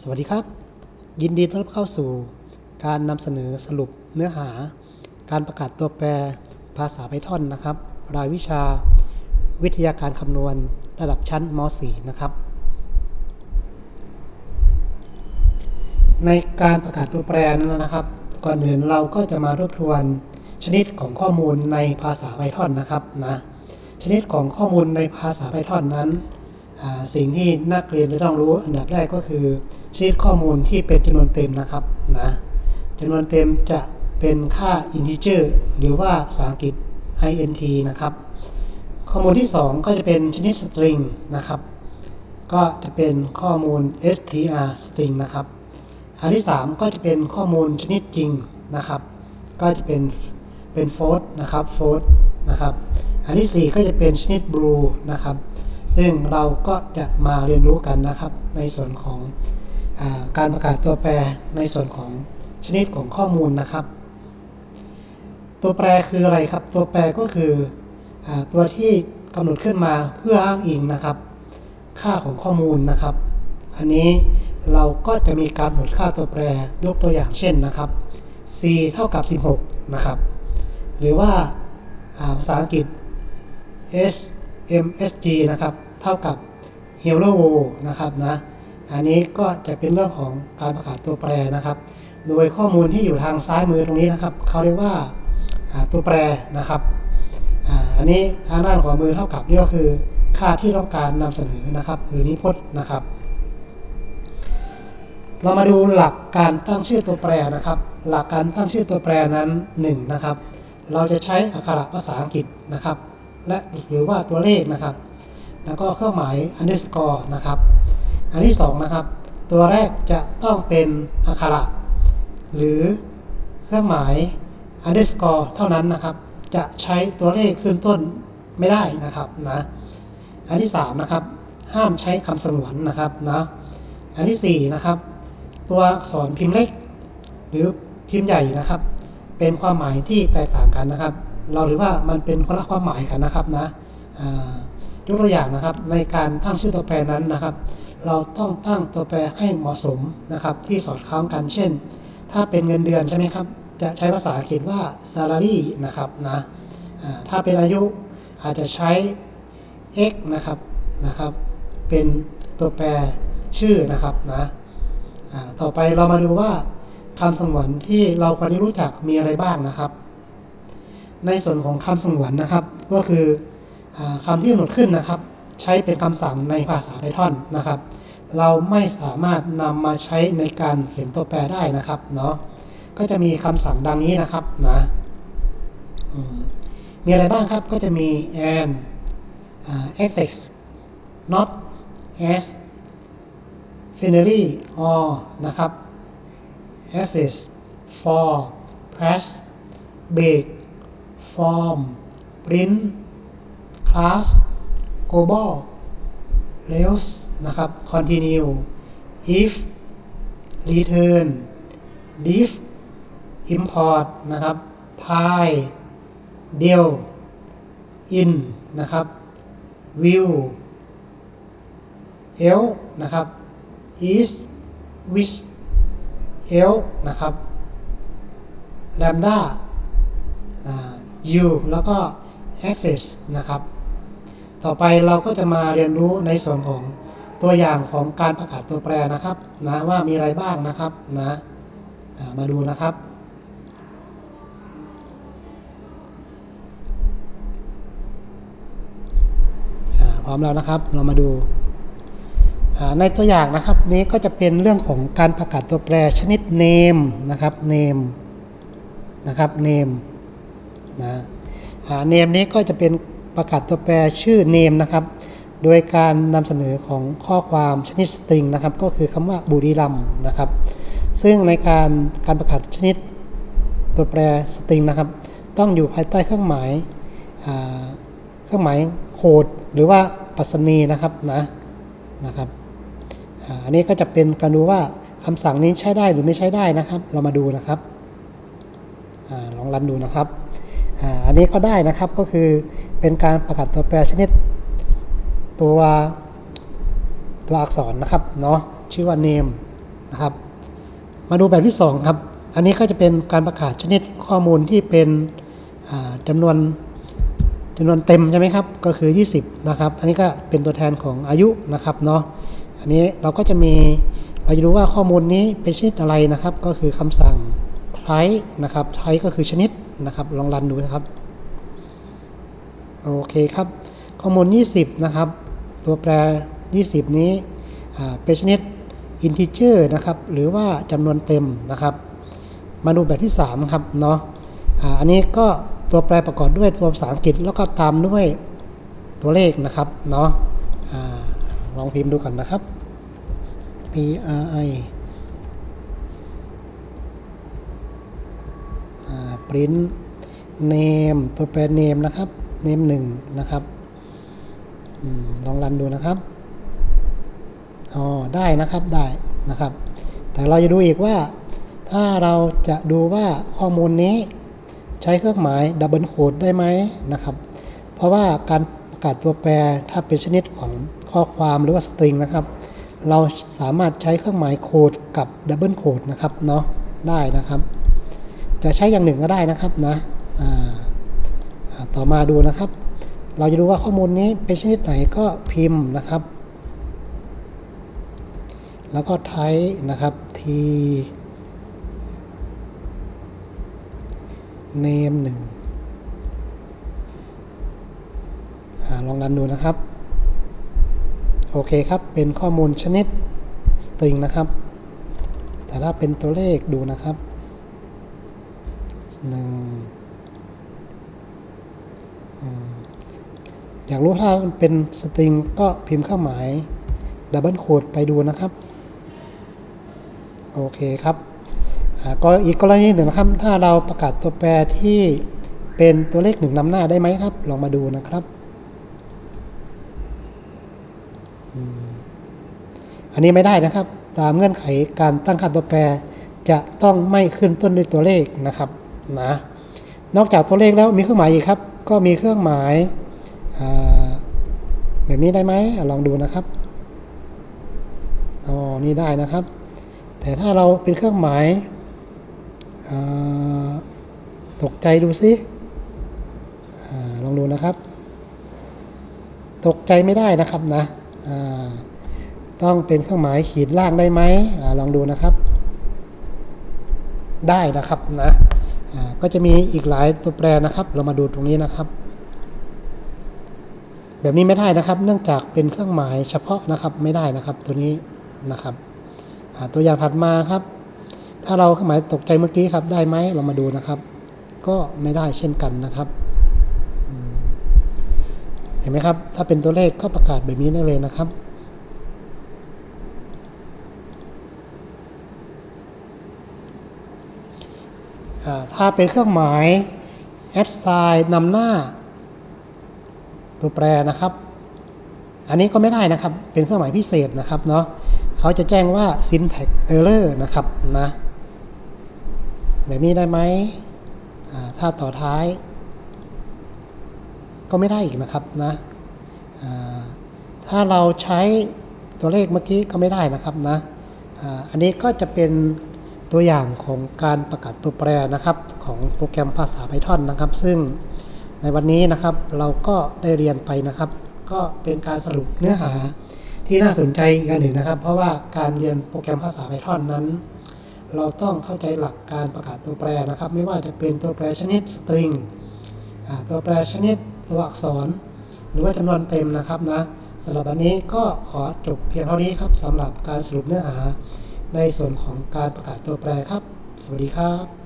สวัสดีครับ ยินดีต้อนรับเข้าสู่ การนำเสนอสรุปเนื้อหา การประกาศตัวแปรภาษาไพทอนนะครับ รายวิชาวิทยาการคำนวณระดับชั้นม .4 นะครับ ในการประกาศตัวแปรนั้นนะครับ ก่อนอื่นเราก็จะมารวบทวนชนิดของข้อมูลในภาษาไพทอนนะครับนะชนิดของข้อมูลในภาษาไพทอนนั้น สิ่งที่นักเรียนจะต้องรู้อันดับแรกก็คือชนิดข้อมูลที่เป็นจำนวนเต็มนะครับนะจำนวนเต็มจะเป็นค่า integer หรือว่าภาษาอังกฤษ int นะครับ ข้อมูลที่ 2 ก็จะเป็นชนิด string นะครับ ก็จะเป็นข้อมูล str string นะครับ อันที่ 3 ก็จะเป็นข้อมูลชนิดจริงนะครับ ก็จะเป็นเป็น float นะครับ float นะครับ อันที่ 4 ก็จะเป็นชนิด blue นะครับ ซึ่งเราก็จะมาเรียนรู้กันนะครับ ในส่วนของอการประกาศตัวแปรในส่วนของชนิดของข้อมูลนะครับ ตัวแปรคืออะไรครับ ตัวแปรก็คืออตัวที่กำหนดขึ้นมาเพื่ออ้างอิงนะครับ ค่าของข้อมูลนะครับ อันนี้เราก็จะมีการกำหนดค่าตัวแปรยกตัวอย่างเช่นนะครับ c เท่ากับ 16 นะครับ หรือว่าอ่าภาษาอังกฤษ s m s g นะครับ เท่ากับ hello w นะครับนะอันนี้ก็จะเป็นเรื่องของการประกาศตัวแปรนะครับ โดยข้อมูลที่อยู่ทางซ้ายมือตรงนี้นะครับ เขาเรียกว่าตัวแปรนะครับอันนี้ทางด้านขวามือเท่ากับนี่ก็คือค่าที่ต้องการนำเสนอนะครับ หรือนิพจน์นะครับ เรามาดูหลักการตั้งชื่อตัวแปรนะครับ หลักการตั้งชื่อตัวแปรนั้น1นะครับ เราจะใช้อักขระภาษาอังกฤษนะครับ และหรือว่าตัวเลขนะครับ แล้วก็เครื่องหมาย underscore นะครับ อันที่2นะครับ ตัวแรกจะต้องเป็นอักขระ หรือเครื่องหมาย underscore เท่านั้นนะครับ จะใช้ตัวเลขขึ้นต้นไม่ได้นะครับนะอันที่3นะครับห้ามใช้คำสงวนนะครับนะอันที่4นะครับ ตัวอักษรพิมพ์เล็ก หรือพิมพ์ใหญ่นะครับ เป็นความหมายที่แตกต่างกันนะครับ เราหรือว่ามันเป็นคนละความหมายกันนะครับนะอ่า ยกตัวอย่างนะครับในการตั้งชื่อตัวแปรนั้นนะครับ เราต้องตั้งตัวแปรให้เหมาะสมนะครับที่สอดคล้องกันเช่น ถ้าเป็นเงินเดือนใช่ไหมครับจะใช้ภาษาอังกฤษว่า salary นะครับนะถ้าเป็นอายุอาจจะใช้ x นะครับนะครับ เป็นตัวแปรชื่อนะครับนะต่อไปเรามาดูว่าคำสงวนที่เราควรรู้จักมีอะไรบ้างนะครับ ในส่วนของคำสงวนนะครับก็คือ คำที่กำหนดขึ้นนะครับ ใช้เป็นคำสั่งในภาษา Python นะครับ เราไม่สามารถนำมาใช้ในการเขียนตัวแปรได้นะครับเนาะก็จะมีคำสั่งดังนี้นะครับนะมีอะไรบ้างครับก็จะมี and uh, access not as finally or นะครับ access for press break form print class global rails นะครับ continue if return diff import นะครับ tie del in นะครับ view el นะครับ is which l นะครับ lambda อ่า u แล้วก็ access นะครับ ต่อไปเราก็จะมาเรียนรู้ในส่วนของตัวอย่างของการประกาศตัวแปรนะครับนะว่ามีอะไรบ้างนะครับนะมาดูนะครับพร้อมแล้วนะครับเรามาดูในตัวอย่างนะครับนี้ก็จะเป็นเรื่องของการประกาศตัวแปรชนิด name นะครับ name นะครับ name นะ name นี้ก็จะเป็น ประกาศตัวแปรชื่อ name นะครับ โดยการนำเสนอของข้อความชนิด string นะครับ ก็คือคำว่าบุรีรัมนะครับ ซึ่งในการการประกาศชนิดตัวแปร string นะครับ ต้องอยู่ภายใต้เครื่องหมายาเครื่องหมายโคดหรือว่าปรัชนีนะครับนะนะครับอันนี้ก็จะเป็นการดูว่าคำสั่งนี้ใช้ได้หรือไม่ใช้ได้นะครับ เรามาดูนะครับอลองรันดูนะครับออันนี้ก็ได้นะครับก็คือ เป็นการประกาศตัวแปรชนิด ตัวตัวอักษรนะครับเนาะชื่อว่า name นะครับ มาดูแบบที่ 2 ครับ อันนี้ก็จะเป็นการประกาศชนิดข้อมูลที่เป็นจำนวนจำนวนเต็มใช่ไหมครับก็คือ 20 นะครับ อันนี้ก็เป็นตัวแทนของอายุนะครับเนาะอันนี้เราก็จะมีเราจะดูว่าข้อมูลนี้เป็นชนิดอะไรนะครับ ก็คือคำสั่ง type นะครับ type ก็คือชนิดนะครับ ลองรันดูนะครับ โอเคครับ ข้อมูล 20 นะครับ ตัวแปร 20 นี้เป็นชนิด integer นะครับ หรือว่าจำนวนเต็มนะครับ มาดูแบบที่ 3 ครับเนาะอันนี้ก็ตัวแปรประกอบด้วยตัวภาษาอังกฤษแล้วก็ตามด้วยตัวเลขนะครับเนาะอาลองพิมพ์ดูกันนะครับ p r i print name ตัวแปร name นะครับ name 1นะครับอลองรันดูนะครับอ๋อได้นะครับได้นะครับ แต่เราจะดูอีกว่า ถ้าเราจะดูว่าข้อมูลนี้ใช้เครื่องหมายดับเบิลโคดได้ไหมนะครับ เพราะว่าการประกาศตัวแปรถ้าเป็นชนิดของข้อความหรือว่าสตริงนะครับเราสามารถใช้เครื่องหมายโคดกับดับเบิลโคดนะครับเนาะได้นะครับ จะใช้อย่างหนึ่งก็ได้นะครับนะอ่า ต่อมาดูนะครับ เราจะดูว่าข้อมูลนี้เป็นชนิดไหนก็พิมพ์นะครับ แล้วก็ไทยนะครับ t name หนึ่งลองรันดูนะครับ โอเคครับ เป็นข้อมูลชนิด string นะครับ แต่ถ้าเป็นตัวเลขดูนะครับหนึ่ง อยากรู้ถ้าเป็นสตริงก็พิมพ์เครื่องหมายดับเบิลโคดไปดูนะครับ โอเคครับอ่าก็อีกกรณีหนึ่งนะครับ ถ้าเราประกาศตัวแปรที่เป็นตัวเลขหนึ่งนำหน้าได้ไหมครับ ลองมาดูนะครับ อันนี้ไม่ได้นะครับ ตามเงื่อนไขการตั้งค่าตัวแปรจะต้องไม่ขึ้นต้นด้วยตัวเลขนะครับนะนอกจากตัวเลขแล้วมีเครื่องหมายอีกครับ ก็มีเครื่องหมายาแบบนี้ได้ไหมอลองดูนะครับอ๋อนี่ได้นะครับ แต่ถ้าเราเป็นเครื่องหมายาตกใจดูสิอลองดูนะครับ ตกใจไม่ได้นะครับนะต้องเป็นเครื่องหมายขีดล่างได้ไหมอลองดูนะครับ ได้นะครับนะ ก็จะมีอีกหลายตัวแปรนะครับ เรามาดูตรงนี้นะครับ แบบนี้ไม่ได้นะครับ เนื่องจากเป็นเครื่องหมายเฉพาะนะครับไม่ได้นะครับตัวนี้นะครับตัวอย่างถัดมาครับ ถ้าเราเครื่องหมายตกใจเมื่อกี้ครับได้ไหมเรามาดูนะครับ ก็ไม่ได้เช่นกันนะครับเห็นไหมครับ ถ้าเป็นตัวเลขก็ประกาศแบบนี้ได้เลยนะครับ ถ้าเป็นเครื่องหมาย at sign นำหน้า ตัวแปรนะครับ อันนี้ก็ไม่ได้นะครับ เป็นเครื่องหมายพิเศษนะครับเนาะเขาจะแจ้งว่า syntax error นะครับนะแบบนี้ได้ไหมถ้าต่อท้าย ก็ไม่ได้อีกนะครับนะถ้าเราใช้ตัวเลขเมื่อกี้ก็ไม่ได้นะครับนะอันนี้ก็จะเป็น ตัวอย่างของการประกาศตัวแปรนะครับของโปรแกรมภาษา Python นะครับ ซึ่งในวันนี้นะครับเราก็ได้เรียนไปนะครับ ก็เป็นการสรุปเนื้อหาที่น่าสนใจอีกอันหนึ่งนะครับ เพราะว่าการเรียนโปรแกรมภาษา Python นั้น เราต้องเข้าใจหลักการประกาศตัวแปรนะครับ ไม่ว่าจะเป็นตัวแปรชนิด string อ่าตัวแปรชนิดตัวอักษร หรือว่าจำนวนเต็มนะครับนะสำหรับวันนี้ก็ขอจบเพียงเท่านี้ครับสำหรับการสรุปเนื้อหา ในส่วนของการประกาศตัวแปรครับ สวัสดีครับ